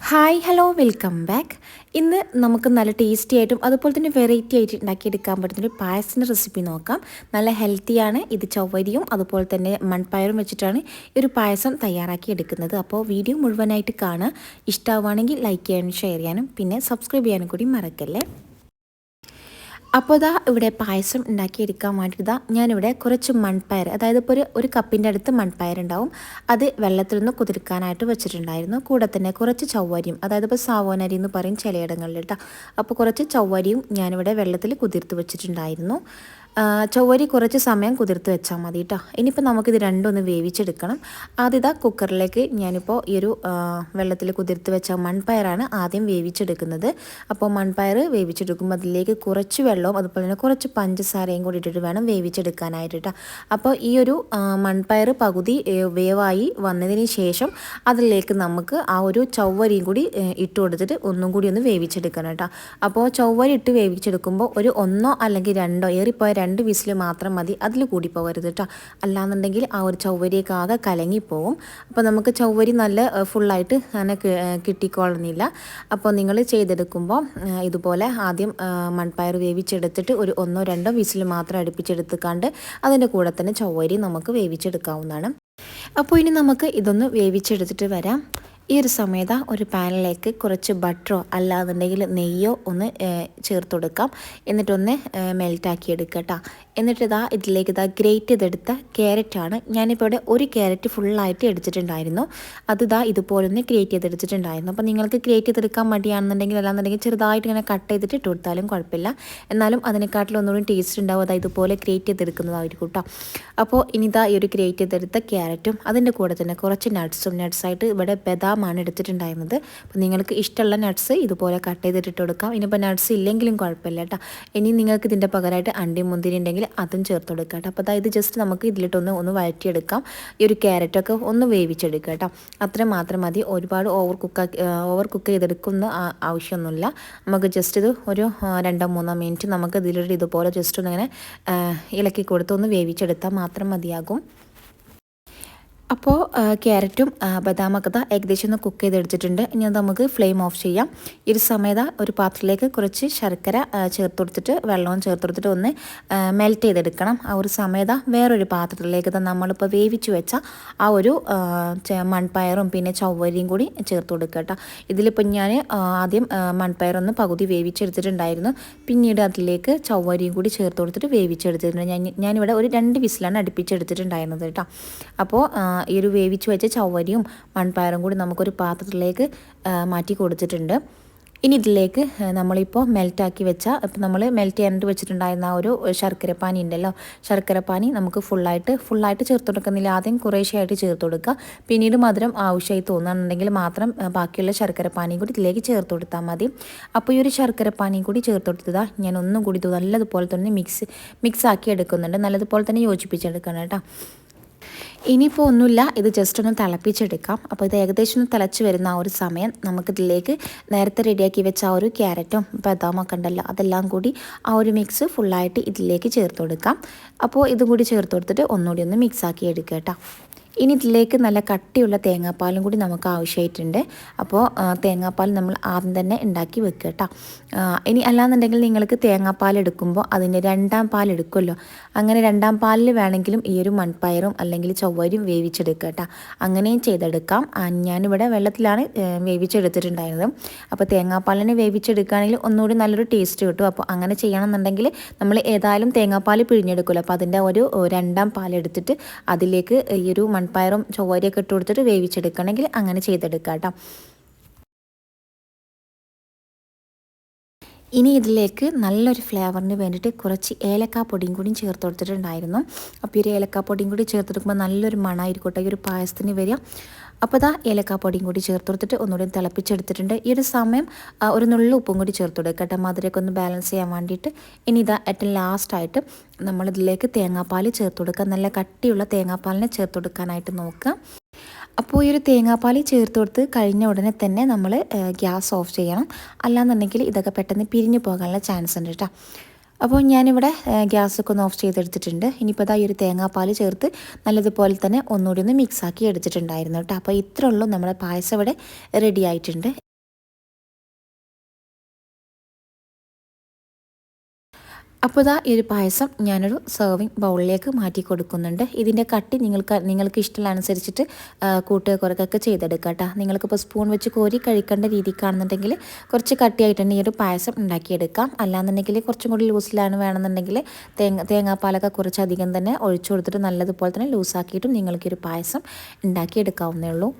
Hi hello welcome back. ഇന്ന് നമുക്ക് നല്ല ടേസ്റ്റി ആയിട്ടും അതുപോലെ തന്നെ വെറൈറ്റി ആയിട്ട് ഉണ്ടാക്കിയെടുക്കാൻ പറ്റുന്നൊരു പായസത്തിന്റെ റെസിപ്പി നോക്കാം. നല്ല ഹെൽത്തിയാണ് ഇത് ചൊവ്വരിയും അതുപോലെ തന്നെ മൺപയറും വെച്ചിട്ടാണ് ഈ ഒരു പായസം തയ്യാറാക്കി എടുക്കുന്നത്. അപ്പോൾ വീഡിയോ മുഴുവനായിട്ട് കാണുക. ഇഷ്ടമാവുകയാണെങ്കിൽ ലൈക്ക് ചെയ്യാനും ഷെയർ ചെയ്യാനും പിന്നെ സബ്സ്ക്രൈബ് ചെയ്യാനും കൂടി മറക്കല്ലേ? അപ്പോൾ ഇതാ ഇവിടെ പായസം ഉണ്ടാക്കിയെടുക്കാൻ വേണ്ടിയിട്ട് ഞാനിവിടെ കുറച്ച് മൺപയർ അതായത് ഇപ്പോൾ ഒരു ഒരു കപ്പിന്റെ അടുത്ത് മൺപയർ ഉണ്ടാവും. അത് വെള്ളത്തിൽ നിന്ന് കുതിർക്കാനായിട്ട് വെച്ചിട്ടുണ്ടായിരുന്നു. കൂടെ തന്നെ കുറച്ച് ചവ്വരിയും അതായത് ഇപ്പോൾ സാവോനരി എന്ന് പറയും ചിലയിടങ്ങളിൽ കേട്ടോ. അപ്പോൾ കുറച്ച് ചവ്വരിയും ഞാനിവിടെ വെള്ളത്തിൽ കുതിർത്ത് വെച്ചിട്ടുണ്ടായിരുന്നു. ചൊവ്വരി കുറച്ച് സമയം കുതിർത്ത് വെച്ചാൽ മതി കേട്ടോ ഇനിയിപ്പോൾ നമുക്കിത് രണ്ടൊന്ന് വേവിച്ചെടുക്കണം. ആദ്യം ഇതാ കുക്കറിലേക്ക് ഞാനിപ്പോൾ ഈ ഒരു വെള്ളത്തിൽ കുതിർത്ത് വെച്ച മൺപയറാണ് ആദ്യം വേവിച്ചെടുക്കുന്നത്. അപ്പോൾ മൺപയർ വേവിച്ചെടുക്കുമ്പോൾ അതിലേക്ക് കുറച്ച് വെള്ളവും അതുപോലെ തന്നെ കുറച്ച് പഞ്ചസാരയും കൂടി ഇട്ടിട്ട് വേണം വേവിച്ചെടുക്കാനായിട്ട് കേട്ടോ അപ്പോൾ ഈ ഒരു മൺപയർ പകുതി വേവായി വന്നതിന് ശേഷം അതിലേക്ക് നമുക്ക് ആ ഒരു ചൊവ്വരിയും കൂടി ഇട്ട് കൊടുത്തിട്ട് ഒന്നും കൂടി ഒന്ന് വേവിച്ചെടുക്കണം കേട്ടോ അപ്പോൾ ചൊവ്വരി ഇട്ട് വേവിച്ചെടുക്കുമ്പോൾ ഒരു ഒന്നോ അല്ലെങ്കിൽ രണ്ടോ ഏറിപ്പോയ രണ്ട് വിസിൽ മാത്രം മതി. അതിൽ കൂടി പോകരുത് കേട്ടോ അല്ലാന്നുണ്ടെങ്കിൽ ആ ഒരു ചൗവരിയൊക്കെ ആകെ കലങ്ങിപ്പോവും അപ്പോൾ നമുക്ക് ചൗവരി നല്ല ഫുള്ളായിട്ട് അങ്ങനെ കിട്ടിക്കൊള്ളുന്നില്ല അപ്പോൾ നിങ്ങൾ ചെയ്തെടുക്കുമ്പോൾ ഇതുപോലെ ആദ്യം മൺപയർ വേവിച്ചെടുത്തിട്ട് ഒരു ഒന്നോ രണ്ടോ വിസിൽ മാത്രം അടുപ്പിച്ചെടുത്തുക്കാണ്ട് അതിന്റെ കൂടെ തന്നെ ചൗവരി നമുക്ക് വേവിച്ചെടുക്കാവുന്നതാണ്. അപ്പോൾ ഇനി നമുക്ക് ഇതൊന്ന് വേവിച്ചെടുത്തിട്ട് വരാം. ഈ ഒരു സമയത്ത് ഒരു പാനിലേക്ക് കുറച്ച് ബട്ടറോ അല്ലാന്നുണ്ടെങ്കിൽ നെയ്യോ ഒന്ന് ചേർത്ത് കൊടുക്കാം. എന്നിട്ടൊന്ന് മെൽറ്റാക്കി എടുക്കുക കേട്ടോ എന്നിട്ട് ഇതാ ഇതിലേക്ക് ഇതാ ഗ്രേറ്റ് ചെയ്തെടുത്ത ക്യാരറ്റാണ്. ഞാനിപ്പോൾ ഇവിടെ ഒരു ക്യാരറ്റ് ഫുള്ളായിട്ട് എടുത്തിട്ടുണ്ടായിരുന്നു. അത് ഇതാ ഇതുപോലെ ഒന്ന് ഗ്രേറ്റ് ചെയ്തെടുത്തിട്ടുണ്ടായിരുന്നു. അപ്പോൾ നിങ്ങൾക്ക് ഗ്രേറ്റ് ചെയ്തെടുക്കാൻ മടിയാണെന്നുണ്ടെങ്കിൽ അല്ലാന്നുണ്ടെങ്കിൽ ചെറുതായിട്ട് ഇങ്ങനെ കട്ട് ചെയ്തിട്ട് ഇട്ട് കൊടുത്താലും കുഴപ്പമില്ല. എന്നാലും അതിനെക്കാട്ടിലും ഒന്നുകൂടി ടേസ്റ്റ് ഉണ്ടാവും. അതായത് ഇതുപോലെ ഗ്രേറ്റ് ചെയ്തെടുക്കുന്നതായിരിക്കും കേട്ടോ അപ്പോൾ ഇനി ഇതാ ഈ ഒരു ഗ്രേറ്റ് ചെയ്തെടുത്ത ക്യാരറ്റും അതിന്റെ കൂടെ തന്നെ കുറച്ച് നട്ട്സും നട്ട്സായിട്ട് ഇവിടെ ബദാമാണ് എടുത്തിട്ടുണ്ടായിരുന്നത്. അപ്പോൾ നിങ്ങൾക്ക് ഇഷ്ടമുള്ള നട്ട്സ് ഇതുപോലെ കട്ട് ചെയ്തിട്ട് കൊടുക്കാം. ഇനിയിപ്പോൾ നട്ട്സ് ഇല്ലെങ്കിലും കുഴപ്പമില്ല കേട്ടോ. ഇനി നിങ്ങൾക്ക് ഇതിന്റെ പകരമായിട്ട് അണ്ടി മുന്തിരി ഉണ്ടെങ്കിൽ അതും ചേർത്ത് കൊടുക്കുക കേട്ടോ അപ്പോൾ അതായത് ജസ്റ്റ് നമുക്ക് ഇതിലിട്ടൊന്ന് ഒന്ന് വഴറ്റിയെടുക്കാം. ഈ ഒരു ക്യാരറ്റൊക്കെ ഒന്ന് വേവിച്ചെടുക്കുക കേട്ടോ. അത്ര മാത്രം മതി. ഒരുപാട് ഓവർ കുക്ക് ഓവർ കുക്ക് ചെയ്തെടുക്കുന്ന ആവശ്യമൊന്നുമില്ല. നമുക്ക് ജസ്റ്റ് ഇത് ഒരു രണ്ടോ മൂന്നോ മിനിറ്റ് നമുക്ക് ഇതിലൊരു ഇതുപോലെ ജസ്റ്റ് ഒന്ന് ഇങ്ങനെ ഇളക്കി കൊടുത്ത് ഒന്ന് വേവിച്ചെടുത്താൽ മാത്രം മതിയാകും. അപ്പോൾ ക്യാരറ്റും ബദാമൊക്കെ ഏകദേശം ഒന്ന് കുക്ക് ചെയ്തെടുത്തിട്ടുണ്ട്. ഇനി അത് നമുക്ക് ഫ്ലെയിം ഓഫ് ചെയ്യാം. ഈ ഒരു സമയത്ത് ഒരു പാത്രത്തിലേക്ക് കുറച്ച് ശർക്കര ചേർത്ത് കൊടുത്തിട്ട് വെള്ളവും ചേർത്ത് കൊടുത്തിട്ട് ഒന്ന് മെൽറ്റ് ചെയ്തെടുക്കണം. ആ ഒരു സമയത്ത് വേറൊരു പാത്രത്തിലേക്ക് നമ്മളിപ്പോൾ വേവിച്ച് വെച്ച ആ ഒരു മൺപയറും പിന്നെ ചവ്വരിയും കൂടി ചേർത്ത് കൊടുക്കുക കേട്ടോ. ഇതിലിപ്പോൾ ഞാൻ ആദ്യം മൺപയറൊന്ന് പകുതി വേവിച്ചെടുത്തിട്ടുണ്ടായിരുന്നു. പിന്നീട് അതിലേക്ക് ചവ്വരിയും കൂടി ചേർത്ത് കൊടുത്തിട്ട് വേവിച്ചെടുത്തിട്ടുണ്ട്. ഞാൻ ഞാനിവിടെ ഒരു രണ്ട് വിസിലാണ് അടുപ്പിച്ചെടുത്തിട്ടുണ്ടായിരുന്നത് കേട്ടോ. അപ്പോൾ ഈ ഒരു വേവിച്ച് വെച്ച ചവ്വരിയും മൺപയറും കൂടി നമുക്കൊരു പാത്രത്തിലേക്ക് മാറ്റി കൊടുത്തിട്ടുണ്ട്. ഇനി ഇതിലേക്ക് നമ്മളിപ്പോൾ മെൽറ്റാക്കി വെച്ച ഇപ്പം നമ്മൾ മെൽറ്റ് ചെയ്യാനായിട്ട് വെച്ചിട്ടുണ്ടായിരുന്ന ആ ഒരു ശർക്കരപ്പാനി ഉണ്ടല്ലോ. ശർക്കരപ്പാനി നമുക്ക് ഫുള്ളായിട്ട് ഫുള്ളായിട്ട് ചേർത്ത് കൊടുക്കുന്നില്ല. ആദ്യം കുറേശ്ശെയായിട്ട് ചേർത്ത് കൊടുക്കുക. പിന്നീട് മധുരം ആവശ്യമായി തോന്നുകയാണെന്നുണ്ടെങ്കിൽ മാത്രം ബാക്കിയുള്ള ശർക്കരപ്പാനിയും കൂടി ഇതിലേക്ക് ചേർത്ത് കൊടുത്താൽ മതി. അപ്പോൾ ഈ ഒരു ശർക്കരപ്പാനിയും കൂടി ചേർത്ത് കൊടുത്തതാ ഞാൻ ഒന്നും കൂടി നല്ലതുപോലെ തന്നെ മിക്സ് മിക്സ് ആക്കി എടുക്കുന്നുണ്ട്. നല്ലതുപോലെ തന്നെ യോജിപ്പിച്ചെടുക്കണം കേട്ടോ. ഇനിയിപ്പോൾ ഒന്നുമില്ല. ഇത് ജസ്റ്റ് ഒന്ന് തിളപ്പിച്ചെടുക്കാം. അപ്പോൾ ഇത് ഏകദേശം ഒന്ന് തിളച്ച് വരുന്ന ആ ഒരു സമയം നമുക്കിതിലേക്ക് നേരത്തെ റെഡിയാക്കി വെച്ച ആ ഒരു ക്യാരറ്റും ബദാമൊക്കെ ഉണ്ടല്ലോ അതെല്ലാം കൂടി ആ ഒരു മിക്സ് ഫുള്ളായിട്ട് ഇതിലേക്ക് ചേർത്ത് കൊടുക്കാം. അപ്പോൾ ഇതും കൂടി ചേർത്ത് കൊടുത്തിട്ട് ഒന്നുകൂടി ഒന്ന് മിക്സാക്കി എടുക്കുക കേട്ടോ. ഇനി ഇതിലേക്ക് നല്ല കട്ടിയുള്ള തേങ്ങാപ്പാലും കൂടി നമുക്ക് ആവശ്യമായിട്ടുണ്ട്. അപ്പോൾ തേങ്ങാപ്പാൽ നമ്മൾ ആദ്യം തന്നെ ഉണ്ടാക്കി വെക്കുക കേട്ടോ. ഇനി അല്ലാന്നുണ്ടെങ്കിൽ നിങ്ങൾക്ക് തേങ്ങാപ്പാൽ എടുക്കുമ്പോൾ അതിന്റെ രണ്ടാം പാൽ എടുക്കുമല്ലോ. അങ്ങനെ രണ്ടാം പാലിൽ വേണമെങ്കിലും ഈ ഒരു മൺപയറും അല്ലെങ്കിൽ ചൊവ്വരും വേവിച്ചെടുക്കുക കേട്ടോ. അങ്ങനെയും ചെയ്തെടുക്കാം. ഞാനിവിടെ വെള്ളത്തിലാണ് വേവിച്ചെടുത്തിട്ടുണ്ടായിരുന്നത്. അപ്പോൾ തേങ്ങാപ്പാലിനെ വേവിച്ചെടുക്കുകയാണെങ്കിൽ ഒന്നുകൂടി നല്ലൊരു ടേസ്റ്റ് കിട്ടും. അപ്പോൾ അങ്ങനെ ചെയ്യണമെന്നുണ്ടെങ്കിൽ നമ്മൾ ഏതായാലും തേങ്ങാപ്പാൽ പിഴിഞ്ഞെടുക്കുമല്ലോ. അപ്പോൾ അതിന്റെ ഒരു രണ്ടാം പാലെടുത്തിട്ട് അതിലേക്ക് ഈ ഒരു മൺ മൺപയറും ചൊവ്വരിയൊക്കെ ഇട്ട് കൊടുത്തിട്ട് വേവിച്ചെടുക്കണമെങ്കിൽ അങ്ങനെ ചെയ്തെടുക്കാം കേട്ടോ. ഇനി ഇതിലേക്ക് നല്ലൊരു ഫ്ലേവറിന് വേണ്ടിയിട്ട് കുറച്ച് ഏലക്കാ പൊടിയും കൂടി ചേർത്ത് കൊടുത്തിട്ടുണ്ടായിരുന്നു. അപ്പോൾ ഈ ഒരു ഏലക്കാ പൊടിയും കൂടി ചേർത്തെടുക്കുമ്പോൾ നല്ലൊരു മണമായിരിക്കട്ടെ ഈ ഒരു പായസത്തിന് വരിക. അപ്പോൾ ഇതാ ഏലക്കാപ്പൊടിയും കൂടി ചേർത്ത് കൊടുത്തിട്ട് ഒന്നുകൂടി തിളപ്പിച്ചെടുത്തിട്ടുണ്ട്. ഈ ഒരു സമയം ഒരു നുള്ളു ഉപ്പും കൂടി ചേർത്ത് കൊടുക്കട്ടെ മധുരമൊക്കെ ഒന്ന് ബാലൻസ് ചെയ്യാൻ വേണ്ടിയിട്ട്. ഇനി ഇതാ ഏറ്റവും ലാസ്റ്റായിട്ട് നമ്മളിതിലേക്ക് തേങ്ങാപ്പാൽ ചേർത്ത് കൊടുക്കുക. നല്ല കട്ടിയുള്ള തേങ്ങാപ്പാലിനെ ചേർത്ത് കൊടുക്കാനായിട്ട് നോക്കുക. അപ്പോൾ ഈ ഒരു തേങ്ങാപ്പാൽ ചേർത്ത് കൊടുത്ത് കഴിഞ്ഞ ഉടനെ തന്നെ നമ്മൾ ഗ്യാസ് ഓഫ് ചെയ്യണം. അല്ലാന്നുണ്ടെങ്കിൽ ഇതൊക്കെ പെട്ടെന്ന് പിരിഞ്ഞു പോകാനുള്ള ചാൻസ് ഉണ്ട് കേട്ടോ. അപ്പോൾ ഞാനിവിടെ ഗ്യാസൊക്കെ ഒന്ന് ഓഫ് ചെയ്തെടുത്തിട്ടുണ്ട്. ഇനിയിപ്പോൾ ഈ ഒരു തേങ്ങാപ്പാൽ ചേർത്ത് നല്ലതുപോലെ തന്നെ ഒന്നുകൂടി ഒന്ന് മിക്സാക്കി എടുത്തിട്ടുണ്ടായിരുന്നു കേട്ടോ. അപ്പോൾ ഇത്രയുള്ളൂ നമ്മുടെ പായസം ഇവിടെ റെഡി ആയിട്ടുണ്ട്. അപ്പോൾ ഇതാ ഈ ഒരു പായസം ഞാനൊരു സെർവിങ് ബൗളിലേക്ക് മാറ്റി കൊടുക്കുന്നുണ്ട്. ഇതിന്റെ കട്ടി നിങ്ങൾക്ക് നിങ്ങൾക്ക് ഇഷ്ടമുള്ളതനുസരിച്ചിട്ട് കൂട്ടുക കുറക്കൊക്കെ ചെയ്തെടുക്കുക കേട്ടോ. നിങ്ങൾക്കിപ്പോൾ സ്പൂൺ വെച്ച് കോരി കഴിക്കേണ്ട രീതിക്കാണെന്നുണ്ടെങ്കിൽ കുറച്ച് കട്ടിയായിട്ട് തന്നെ ഈ ഒരു പായസം ഉണ്ടാക്കിയെടുക്കാം. അല്ലാന്നുണ്ടെങ്കിൽ കുറച്ചും കൂടി ലൂസിലാണ് വേണമെന്നുണ്ടെങ്കിൽ തേങ്ങ തേങ്ങാപ്പാലൊക്കെ കുറച്ചധികം തന്നെ ഒഴിച്ചു കൊടുത്തിട്ട് നല്ലതുപോലെ തന്നെ ലൂസാക്കിയിട്ടും നിങ്ങൾക്കൊരു പായസം ഉണ്ടാക്കിയെടുക്കാവുന്നേ ഉള്ളൂ.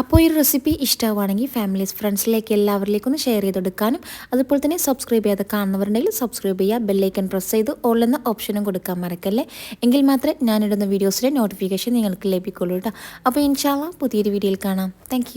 അപ്പോൾ ഈ റെസിപ്പി ഇഷ്ടമാണെങ്കിൽ ഫാമിലീസ് ഫ്രണ്ട്സിലേക്ക് എല്ലാവരിലേക്കും ഒന്ന് ഷെയർ ചെയ്തെടുക്കാനും അതുപോലെ തന്നെ സബ്സ്ക്രൈബ് ചെയ്യാതെ കാണുന്നവരുണ്ടെങ്കിൽ സബ്സ്ക്രൈബ് ചെയ്യുക ബെല്ലൈക്കൻ പ്രസ് ചെയ്ത് ഓൾ എന്ന ഓപ്ഷനും കൊടുക്കാൻ മറക്കല്ലേ? എങ്കിൽ മാത്രമേ ഞാനിടുന്ന വീഡിയോസിന്റെ നോട്ടിഫിക്കേഷൻ നിങ്ങൾക്ക് ലഭിക്കുള്ളൂ കേട്ടോ. അപ്പോൾ ഇൻഷാല്ല പുതിയൊരു വീഡിയോയിൽ കാണാം. താങ്ക്